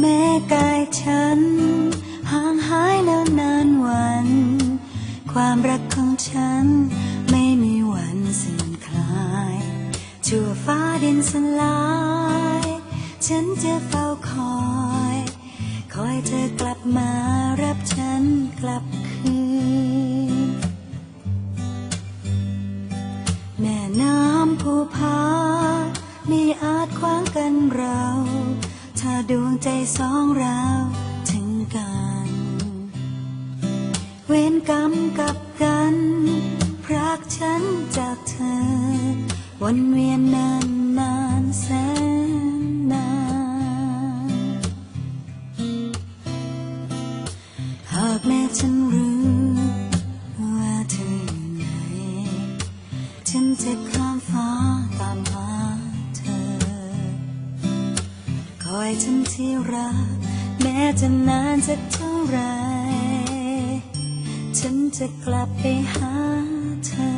แม้กายฉัน ห่างหายแล้วนานวัน ความรักของฉัน ไม่มีวันสิ้นคลาย ชั่วฟ้าดินสลาย ฉันจะเฝ้าคอย คอยเธอกลับมารับฉันกลับคืน แม่น้ำภูพา มีอาจขวางกันเรา ถ้าดวงใจสองเราถึงกัน เวรกรรมกับกันพรากฉันจากเธอ วนเวียนนานนานแสนนาน หากแม้ฉันรู้ อยฉันที่รัก แม้จะนานสักเท่าไร ฉันจะกลับไปหาเธอ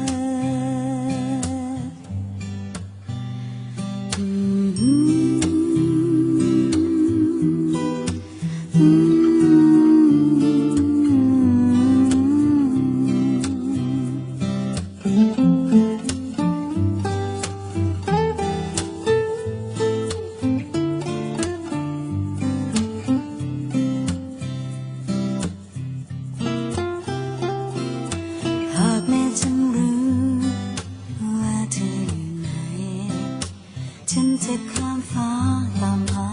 จะข้ามฟ้าตามหา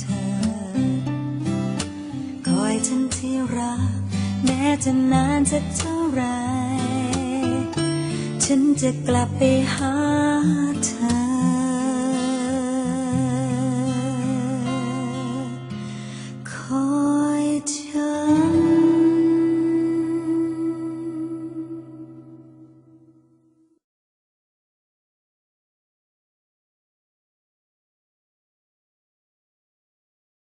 เธอ คอยฉันที่รัก แม้จะนานจะเท่าไร ฉันจะกลับไปหาเธอ